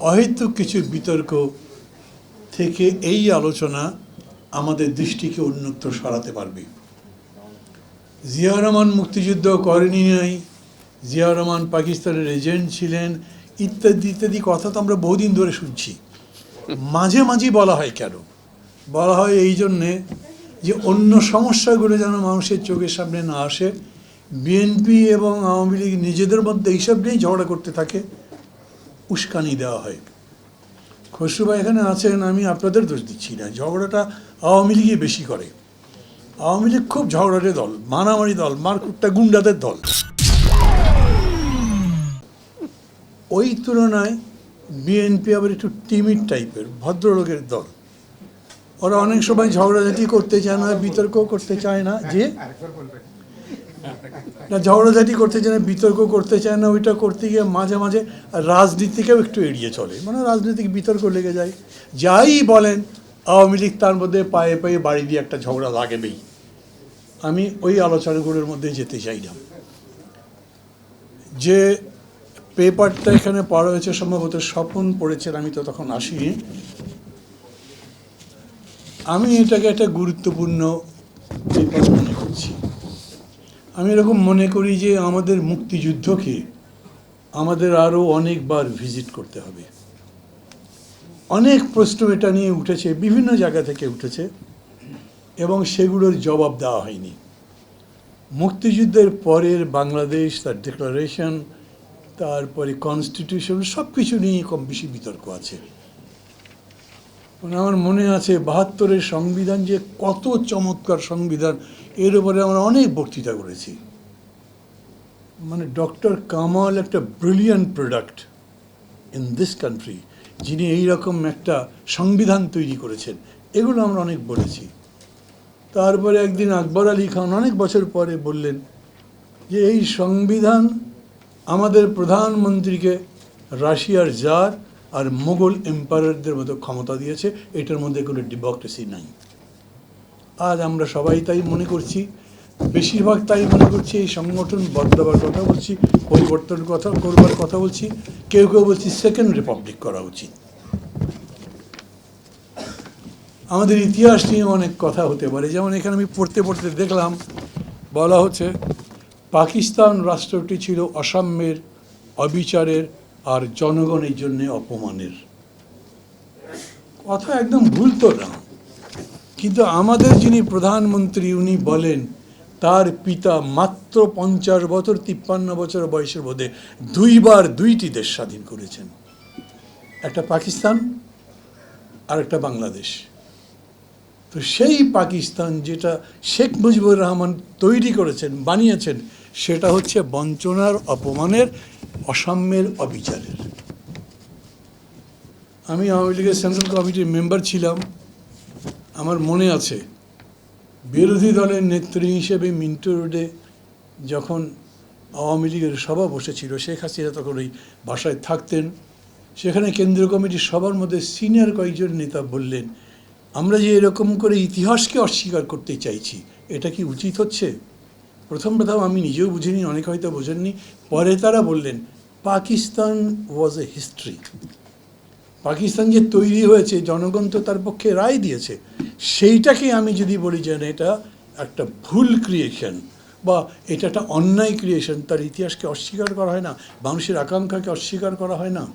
অহেতুক কিছু বিতর্ক থেকে এই আলোচনা আমাদের দৃষ্টিকে উন্নত সরাতে পারবে। জিয়া রহমান মুক্তিযুদ্ধ করেনি নাই জিয়া রহমান পাকিস্তানের এজেন্ট ছিলেন, ইত্যাদি ইত্যাদি কথা তো আমরা বহুদিন ধরে শুনছি। মাঝে মাঝেই বলা হয় কেন? বলা হয় এই জন্যে যে অন্য সমস্যাগুলো যেন মানুষের চোখের সামনে না আসে, বিএনপি এবং আওয়ামী লীগ নিজেদের মধ্যে এইসব নিয়েই ঝগড়া করতে থাকে। উস্কানি দেওয়া হয়। খসরুবা এখানে আছেন, আমি আপনাদের দোষ দিচ্ছি না। ঝগড়াটা আওয়ামী লীগে বেশি করে। আওয়ামী লীগ খুব ঝগড়াটে দল, মারামারি দল, মারকুটটা গুন্ডাদের দল। ওই তুলনায় বিএনপি আবার একটু টিমিড টাইপের, ভদ্রলোকের দল। ওরা অনেক সময় ঝগড়াঝাটি করতে চায় না বিতর্ক করতে চায় না, যে না ঝগড়াঝাটি করতে চায় না, বিতর্ক করতে চায় না, ওইটা করতে গিয়ে মাঝে মাঝে রাজনীতিকেও একটু এড়িয়ে চলে। মানে রাজনৈতিক বিতর্ক লেগে যায়। যাই বলেন, আওয়ামী লীগ তার মধ্যে পায়ে পায়ে বাড়ি দিয়ে একটা ঝগড়া লাগবেই। আমি ওই আলোচনাগুলোর মধ্যে যেতে চাই না যে পেপারটা এখানে পড়া হয়েছে, সম্ভবত স্বপন পড়েছেন, আমি তো তখন আসিনি। আমি এটাকে একটা গুরুত্বপূর্ণ পেপার মনে করছি। আমি এরকম মনে করি যে আমাদের মুক্তিযুদ্ধকে আমাদের আরও অনেকবার ভিজিট করতে হবে। অনেক প্রশ্ন এটা নিয়ে উঠেছে, বিভিন্ন জায়গা থেকে উঠেছে এবং সেগুলোর জবাব দেওয়া হয়নি। মুক্তিযুদ্ধের পরের বাংলাদেশ, তার ডিক্লারেশন তারপরে কনস্টিটিউশন সব কিছু নিয়ে কম বেশি বিতর্ক আছে। মানে আমার মনে আছে, বাহাত্তরের সংবিধান যে কত চমৎকার সংবিধান এর উপরে আমরা অনেক বক্তৃতা করেছি। মানে ডক্টর কামাল একটা brilliant product in this country যিনি এইরকম একটা সংবিধান তৈরি করেছেন, এগুলো আমরা অনেক বলেছি। তারপরে একদিন আকবর আলী খান অনেক বছর পরে বললেন যে, এই সংবিধান আমাদের প্রধানমন্ত্রীকে রাশিয়ার জার আর মোগল এম্পায়ারদের মতো ক্ষমতা দিয়েছে, এটার মধ্যে কোনো ডেমোক্রেসি নাই। আজ আমরা সবাই তাই মনে করছি, বেশিরভাগ তাই মনে করছি, এই সংগঠন বদলাবার কথা বলছি পরিবর্তন কথা করবার কথা বলছি, কেউ কেউ বলছি সেকেন্ড রিপাবলিক করা উচিত। আমাদের ইতিহাস নিয়ে অনেক কথা হতে পারে, যেমন এখানে আমি পড়তে পড়তে দেখলাম, বলা হচ্ছে, পাকিস্তান রাষ্ট্রটি ছিল অসাম্যের, অবিচারের আর জনগণের জন্য অপমানের। কথা একদম ভুল তো না। কিন্তু আমাদের যিনি প্রধানমন্ত্রী, উনি বলেন, তার পিতা মাত্র পঞ্চাশ বছর, তিপ্পান্ন বছর বয়সের মধ্যে দুইবার দুইটি দেশ স্বাধীন করেছেন। একটা পাকিস্তান আর একটা বাংলাদেশ। তো সেই পাকিস্তান যেটা শেখ মুজিবুর রহমান তৈরি করেছেন, বানিয়েছেন, সেটা হচ্ছে বঞ্চনার, অপমানের, অসাম্যের অবিচারের। আমি আওয়ামী লীগের সেন্ট্রাল কমিটির মেম্বার ছিলাম। আমার মনে আছে, বিরোধী দলের নেত্রী হিসেবে মিন্টু রোডে যখন আওয়ামী লীগের সভা বসেছিল, শেখ হাসিনা তখন ওই বাসায় থাকতেন। সেখানে কেন্দ্রীয় কমিটির সবার মধ্যে সিনিয়র কয়েকজন নেতা বললেন, আমরা যে এরকম করে ইতিহাসকে অস্বীকার করতে চাইছি, এটা কি উচিত হচ্ছে? প্রথম প্রথম আমি নিজেও বুঝিনি, অনেকে হয়তো বোঝেননি। পরে তারা বললেন, Pakistan was a history Pakistan যে তৈরি হয়েছে, জনগণ তো তার পক্ষে রায় দিয়েছে। সেইটাকে আমি যদি বলি যে এটা একটা ভুল ক্রিয়েশন বা এটা একটা অন্যায় ক্রিয়েশন তার ইতিহাসকে অস্বীকার করা হয় না, মানুষের আকাঙ্ক্ষাকে অস্বীকার করা হয় না।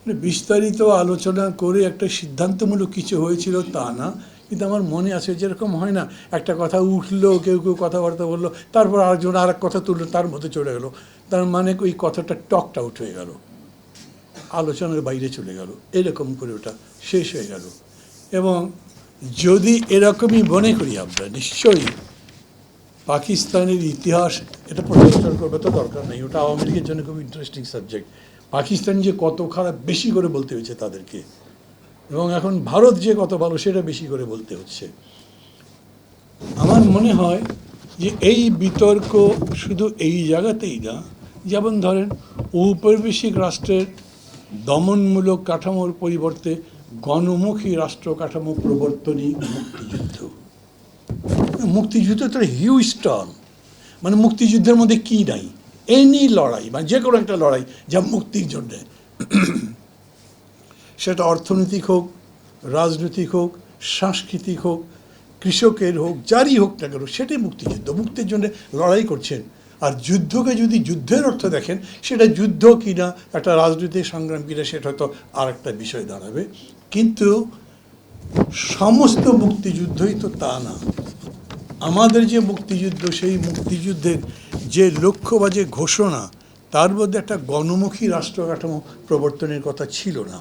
মানে বিস্তারিত আলোচনা করে একটা সিদ্ধান্তমূলক কিছু হয়েছিল তা না, কিন্তু আমার মনে আছে যেরকম হয় না, একটা কথা উঠল, কেউ কেউ কথাবার্তা বলল, তারপর আরেকজন আর এক কথা তুললো, তার মধ্যে চলে গেলো। তার মানে ওই কথাটা টকটা আউট হয়ে গেল। আলোচনার বাইরে চলে গেল। এরকম করে ওটা শেষ হয়ে গেল। এবং যদি এরকমই মনে করি আমরা, নিশ্চয়ই পাকিস্তানের ইতিহাস এটা পর্যালোচনা করবে তো দরকার নেই। ওটা আওয়ামী লীগের জন্য খুব ইন্টারেস্টিং সাবজেক্ট পাকিস্তান যে কত খারাপ বেশি করে বলতে হয়েছে তাদেরকে, এবং এখন ভারত যে কত ভালো সেটা বেশি করে বলতে হচ্ছে। আমার মনে হয় যে এই বিতর্ক শুধু এই জায়গাতেই না, যেমন ধরেন ঔপনিবেশিক রাষ্ট্রের দমনমূলক কাঠামোর পরিবর্তে গণমুখী রাষ্ট্র কাঠামো প্রবর্তনই মুক্তিযুদ্ধ। মুক্তিযুদ্ধ তো হিউজ টার্ম মানে মুক্তিযুদ্ধের মধ্যে কি নাই? এনি লড়াই মানে যে কোনো একটা লড়াই যা মুক্তির জন্যে। সেটা অর্থনৈতিক হোক, রাজনৈতিক হোক, সাংস্কৃতিক হোক, কৃষকের হোক, যারই হোক না কেন, সেটাই মুক্তিযুদ্ধ। মুক্তির জন্য লড়াই করছেন। আর যুদ্ধকে যদি যুদ্ধের অর্থ দেখেন, সেটা যুদ্ধ কিনা, একটা রাজনৈতিক সংগ্রাম কিনা, সেটা হয়তো আর একটা বিষয় দাঁড়াবে। কিন্তু সমস্ত মুক্তিযুদ্ধই তো তা না। আমাদের যে মুক্তিযুদ্ধ, সেই মুক্তিযুদ্ধের যে লক্ষ্য বা যে ঘোষণা, তার মধ্যে একটা গণমুখী রাষ্ট্র কাঠামো প্রবর্তনের কথা ছিল না।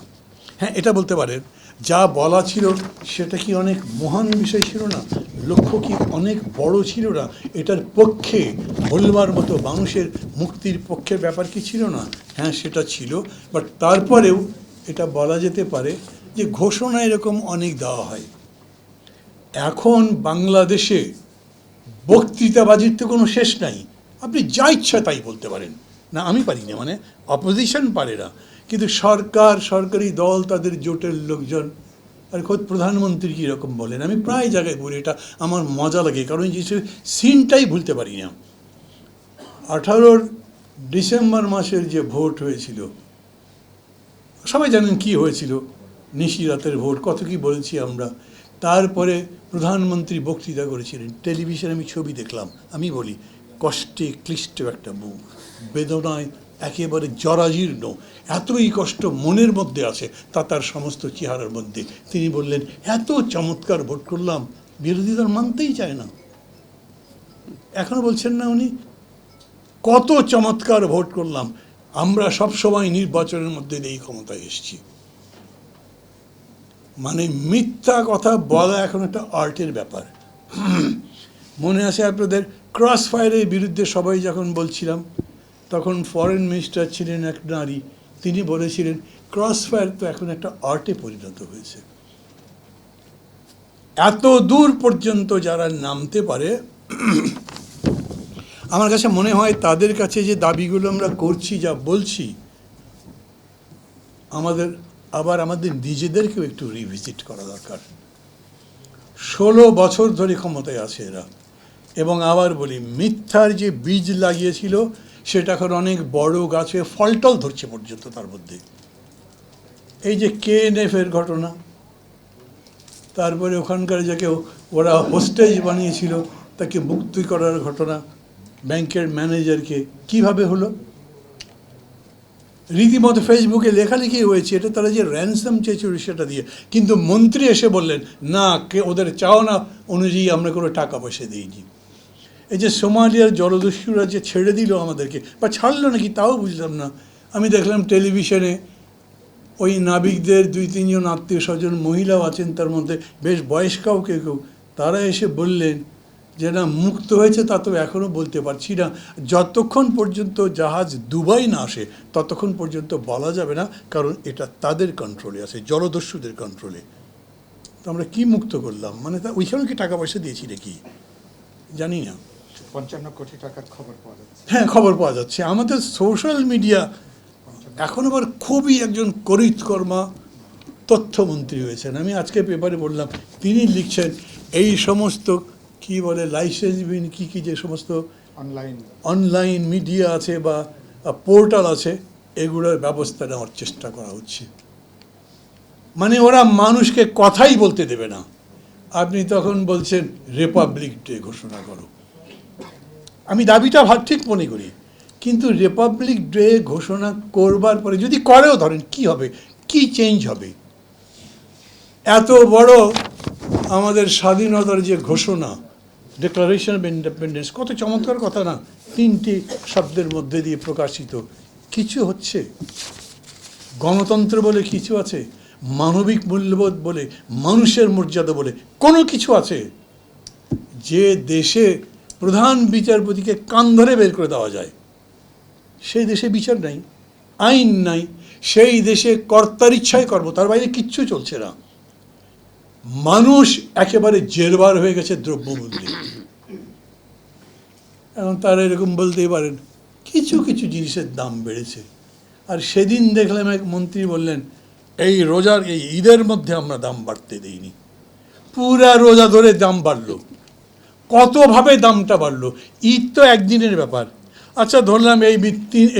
হ্যাঁ এটা বলতে পারেন, যা বলা ছিল সেটা কি অনেক মহান বিষয় ছিল না? লক্ষ্য কি অনেক বড় ছিল না? এটার পক্ষে বলবার মতো মানুষের মুক্তির পক্ষে ব্যাপার কি ছিল না? হ্যাঁ সেটা ছিল, বাট তারপরেও এটা বলা যেতে পারে যে ঘোষণা এরকম অনেক দেওয়া হয়। এখন বাংলাদেশে বক্তৃতাবাজির তো কোনো শেষ নাই। আপনি যা ইচ্ছা তাই বলতে পারেন। না, আমি পারি না মানে অপোজিশন পারে না। কিন্তু সরকার, সরকারি দল, তাদের জোটের লোকজন, আর খোদ প্রধানমন্ত্রী কীরকম বলেন? আমি প্রায় জায়গায় বলি, এটা আমার মজা লাগে, কারণ যে সিনটাই ভুলতে পারি না। আঠারোর ডিসেম্বর মাসের যে ভোট হয়েছিল, সবাই জানেন কি হয়েছিল? নিশি রাতের ভোট, কত কি বলেছি আমরা। তারপরে প্রধানমন্ত্রী বক্তৃতা করেছিলেন। টেলিভিশনে আমি ছবি দেখলাম, আমি বলি, কষ্টে ক্লিষ্ট একটা মুখ। বেদনায় একেবারে জরাজীর্ণ। এতই কষ্ট মনের মধ্যে আছে, তা তার সমস্ত চেহারার মধ্যে। তিনি বললেন, এত চমৎকার ভোট করলাম, বিরোধী দল মানতেই চায় না। এখনও বলছেন না উনি, কত চমৎকার ভোট করলাম। আমরা সব সময় নির্বাচনের মধ্যে এই ক্ষমতায় এসেছি। মানে মিথ্যা কথা বলা এখন একটা আর্টের ব্যাপার। মনে আছে আপনাদের? ক্রস ফায়ারের বিরুদ্ধে সবাই যখন বলছিলাম, তখন ফরেন মিনিস্টার ছিলেন এক নারী, তিনি বলেছিলেন ক্রস ফায়ার তো এখন একটা আর্টে পরিণত হয়েছে। এত দূর পর্যন্ত যারা নামতে পারে, আমার কাছে মনে হয় তাদের কাছে যে দাবিগুলো আমরা করছি, যা বলছি, আমাদের আবার আমাদের নিজেদেরকেও একটু রিভিজিট করা দরকার। ষোলো বছর ধরে ক্ষমতায় আছে এরা। এবং আবার বলি, মিথ্যার যে বীজ লাগিয়েছিল, সেটা এখন অনেক বড় গাছে ফলটল ধরছে পর্যন্ত তার মধ্যে। এই যে কে এন এর ঘটনা, তারপরে ওখানকার যাকে ওরা হোস্টেজ বানিয়েছিল, তাকে মুক্তি করার ঘটনা, ব্যাংকের ম্যানেজারকে কীভাবে হলো? রীতিমতো ফেসবুকে লেখালেখি হয়েছে, এটা তারা যে র্যানসাম চেয়েছিল সেটা দিয়ে। কিন্তু মন্ত্রী এসে বললেন, না, কে ওদের চাওনা অনুযায়ী আমরা কোনো টাকা পয়সা দিইনি। এই যে সোমালিয়ার জলদস্যুরা যে ছেড়ে দিল আমাদেরকে, বা ছাড়লো নাকি তাও বুঝলাম না। আমি দেখলাম টেলিভিশনে ওই নাবিকদের দুই তিনজন আত্মীয় স্বজন মহিলাও আছেন তার মধ্যে, বেশ বয়স্কাও কেউ কেউ। তারা এসে বললেন যে না মুক্ত হয়েছে তা তো এখনও বলতে পারছি না। যতক্ষণ পর্যন্ত জাহাজ দুবাই না আসে ততক্ষণ পর্যন্ত বলা যাবে না কারণ এটা তাদের কন্ট্রোলে আছে জলদস্যুদের কন্ট্রোলে তো আমরা কি মুক্ত করলাম? মানে তা ওইখানে কি টাকা পয়সা দিয়েছি নাকি? জানি না। পঞ্চান্ন কোটি টাকার খবর পাওয়া যাচ্ছে। হ্যাঁ খবর পাওয়া যাচ্ছে। আমাদের সোশ্যাল মিডিয়া এখন আবার খুবই একজন করিতকর্মা তথ্যমন্ত্রী হয়েছেন। আমি আজকে পেপারে বললাম তিনি লিখছেন এই সমস্ত কি বলে লাইসেন্সবিহীন কী কী যে সমস্ত অনলাইন অনলাইন মিডিয়া আছে বা পোর্টাল আছে এগুলোর ব্যবস্থা নেওয়ার চেষ্টা করা হচ্ছে। মানে ওরা মানুষকে কথাই বলতে দেবে না। আপনি তখন বলছেন রিপাবলিক ডে ঘোষণা করো। আমি দাবিটা ভাব ঠিক মনে করি। কিন্তু রিপাবলিক ডে ঘোষণা করবার পরে যদি করেও ধরেন কি হবে? কি চেঞ্জ হবে? এত বড় আমাদের স্বাধীনতার যে ঘোষণা ডিক্লারেশন অফ ইন্ডিপেন্ডেন্স কত চমৎকার কথা না। তিনটি শব্দের মধ্যে দিয়ে প্রকাশিত। কিছু হচ্ছে গণতন্ত্র বলে কিছু আছে, মানবিক মূল্যবোধ বলে, মানুষের মর্যাদা বলে কোনো কিছু আছে। যে দেশে প্রধান বিচারপতিকে কান ধরে বের করে দেওয়া যায়, সেই দেশে বিচার নাই, আইন নাই, সেই দেশে কর্তার ইচ্ছায় কর্ম, তার বাইরে কিচ্ছু চলছে না। মানুষ একেবারে জেরবার হয়ে গেছে দ্রব্যমূল্যে। এখন তারা এরকম বলতেই পারেন, কিছু কিছু জিনিসের দাম বেড়েছে। আর সেদিন দেখলাম এক মন্ত্রী বললেন, এই রোজার, এই ঈদের মধ্যে আমরা দাম বাড়তে দিইনি। পুরা রোজা ধরে দাম বাড়লো। কতভাবে দামটা বাড়লো? ঈদ তো একদিনের ব্যাপার। আচ্ছা ধরলাম এই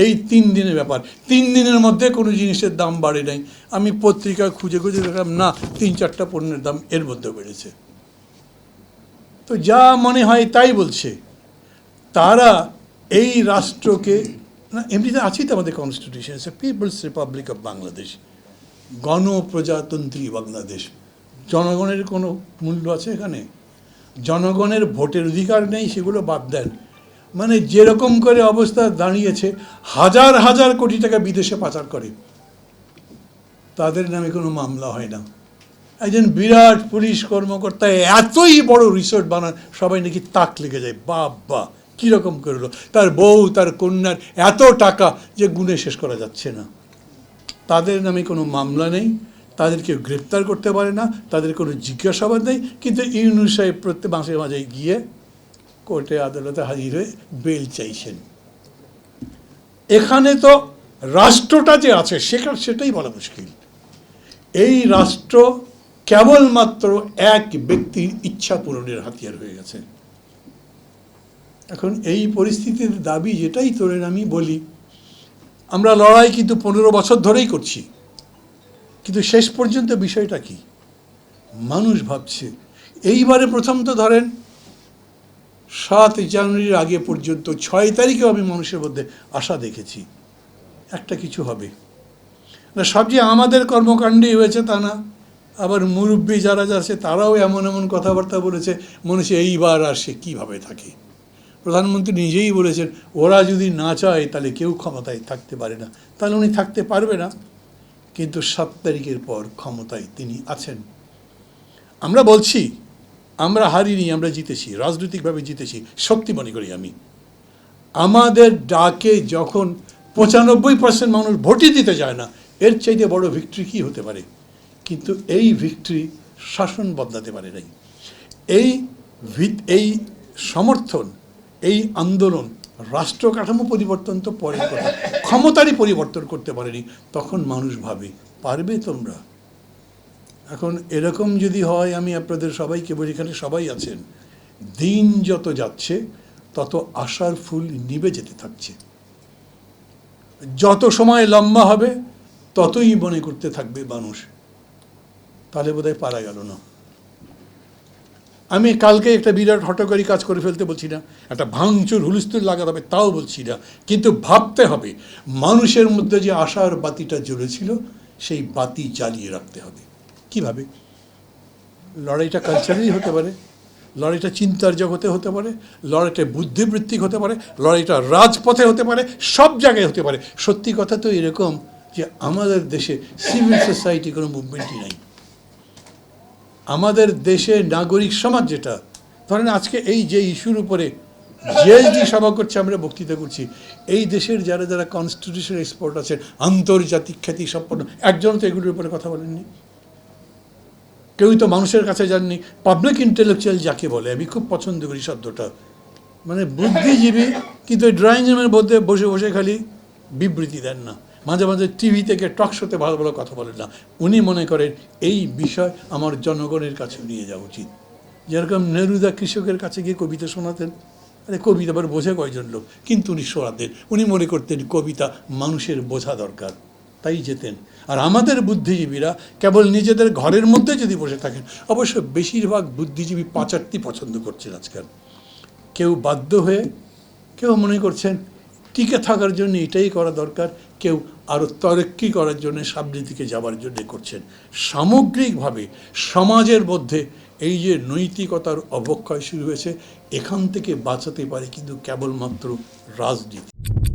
এই তিন দিনের ব্যাপার। তিন দিনের মধ্যে কোনো জিনিসের দাম বাড়ে নাই। আমি পত্রিকা খুঁজে খুঁজে দেখলাম, না, তিন, চারটা পণ্যের দাম এর মধ্যে বেড়েছে। তো যা মনে হয় তাই বলছে। তারা এই রাষ্ট্রকে, না, এমনিতে আছেই তো আমাদের constitution people's republic of Bangladesh গণপ্রজাতন্ত্রী বাংলাদেশ। জনগণের কোনো মূল্য আছে এখানে? জনগণের ভোটের অধিকার নেই, সেগুলো বাদ দেন। মানে যেরকম করে অবস্থা দাঁড়িয়েছে, হাজার হাজার কোটি টাকা বিদেশে পাচার করে। তাদের নামে কোনো মামলা হয় না। একজন বিরাট পুলিশ কর্মকর্তা এতই বড় রিসোর্ট বানান, সবাই নাকি তাক লেগে যায় বাবা কীরকম করল তার বউ, তার কন্যার এত টাকা যে গুণে শেষ করা যাচ্ছে না। তাদের নামে কোনো মামলা নেই তাদেরকে গ্রেপ্তার করতে পারে না, তাদের কোনো জিজ্ঞাসাবাদ নেই, কিন্তু ইউনুস সাহেব প্রত্যেক মাসে মাঝে গিয়ে কোর্টে আদালতে হাজির হয়ে বেল চাইছেন। এখানে তো রাষ্ট্রটা যে আছে, সেখানে সেটাই বলা মুশকিল। এই রাষ্ট্র কেবলমাত্র এক ব্যক্তির ইচ্ছা পূরণের হাতিয়ার হয়ে গেছে। এখন এই পরিস্থিতির দাবি যেটাই তোলেন আমি বলি, আমরা লড়াই কিন্তু পনেরো বছর ধরেই করছি। কিন্তু শেষ পর্যন্ত বিষয়টা কি? মানুষ ভাবছে, এইবারে প্রথম তো ধরেন সাত জানুয়ারির আগে পর্যন্ত ছয় তারিখেও আমি মানুষের মধ্যে আশা দেখেছি। একটা কিছু হবে। না, সব যে আমাদের কর্মকাণ্ডেই হয়েছে তা না। আবার মুরব্বী যারা যাচ্ছে তারাও এমন এমন কথাবার্তা বলেছে। মনে হচ্ছে এইবার আর সে কীভাবে থাকে? প্রধানমন্ত্রী নিজেই বলেছেন, ওরা যদি না চায়, তাহলে কেউ ক্ষমতায় থাকতে পারে না। তাহলে উনি থাকতে পারবে না। কিন্তু সাত তারিখের পর ক্ষমতায় তিনি আছেন। আমরা বলছি আমরা হারিনি আমরা জিতেছি। রাজনৈতিকভাবে জিতেছি। সত্যি মনে করি আমি। আমাদের ডাকে যখন পঁচানব্বই পার্সেন্ট মানুষ ভোটই দিতে চায় না, এর চাইতে বড় ভিক্টরি কী হতে পারে? কিন্তু এই ভিক্টরি শাসন বদলাতে পারে নাই। এই এই সমর্থন, এই আন্দোলন রাষ্ট্র কাঠামো পরিবর্তন তো পরে ক্ষমতারই পরিবর্তন করতে পারেনি। তখন মানুষ ভাবে, পারবে তোমরা? এখন এরকম যদি হয়, আমি আপনাদের সবাইকে বলি, এখানে সবাই আছেন। দিন যত যাচ্ছে, তত আশার ফুল নিভে যেতে থাকছে। যত সময় লম্বা হবে, ততই মনে করতে থাকবে মানুষ। তাহলে বোধহয় পারা গেল না। আমি কালকে একটা বিরাট হটকারী কাজ করে ফেলতে বলছি না, একটা ভাঙচুর, হুলস্থুল লাগাতে হবে, তাও বলছি না। কিন্তু ভাবতে হবে, মানুষের মধ্যে যে আশার বাতিটা জ্বলেছিল, সেই বাতি জ্বালিয়ে রাখতে হবে। কীভাবে? লড়াইটা কালচারালি হতে পারে, লড়াইটা চিন্তার জগতে হতে পারে, লড়াইটা বুদ্ধিবৃত্তিক হতে পারে, লড়াইটা রাজপথে হতে পারে, সব জায়গায় হতে পারে। সত্যি কথা তো এরকম যে আমাদের দেশে সিভিল সোসাইটি কোনো মুভমেন্টই নাই। আমাদের দেশে নাগরিক সমাজ যেটা, ধরেন আজকে এই যে ইস্যুর উপরে জিএসডি সভা করছে, আমরা বক্তৃতা করছি, এই দেশের যারা যারা কনস্টিটিউশন এক্সপার্ট আছেন, আন্তর্জাতিক খ্যাতি সম্পন্ন একজন তো এগুলোর উপরে কথা বলেননি। কেউই তো মানুষের কাছে যাননি পাবলিক ইন্টেলেকচুয়াল যাকে বলে, আমি খুব পছন্দ করি শব্দটা। মানে বুদ্ধিজীবী, কিন্তু ওই ড্রয়িং রুমের মধ্যে বসে বসে খালি বিবৃতি দেন না। মাঝে মাঝে টিভি থেকে টক শোতে ভালো ভালো কথা বলেন না। উনি মনে করেন, এই বিষয় আমার জনগণের কাছে নিয়ে যাওয়া উচিত। যেরকম নেরুদা কৃষকের কাছে গিয়ে কবিতা শোনাতেন। আরে কবিতা আবার বোঝে কয়জন লোক? কিন্তু উনি শোনাতেন। উনি মনে করতেন কবিতা মানুষের বোঝা দরকার। তাই যেতেন। আর আমাদের বুদ্ধিজীবীরা কেবল নিজেদের ঘরের মধ্যে যদি বসে থাকেন, অবশ্য বেশিরভাগ বুদ্ধিজীবী পাচারটি পছন্দ করছেন আজকাল। কেউ বাধ্য হয়ে, কেউ মনে করছেন টিকে থাকার জন্য এটাই করা দরকার, কেউ আরও তরক্কি করার জন্য সামনের দিকে যাওয়ার জন্য করছেন। সামগ্রিকভাবে সমাজের মধ্যে এই যে নৈতিকতার অবক্ষয় শুরু হয়েছে, এখান থেকে বাঁচাতে পারে কিন্তু কেবলমাত্র রাজনীতি।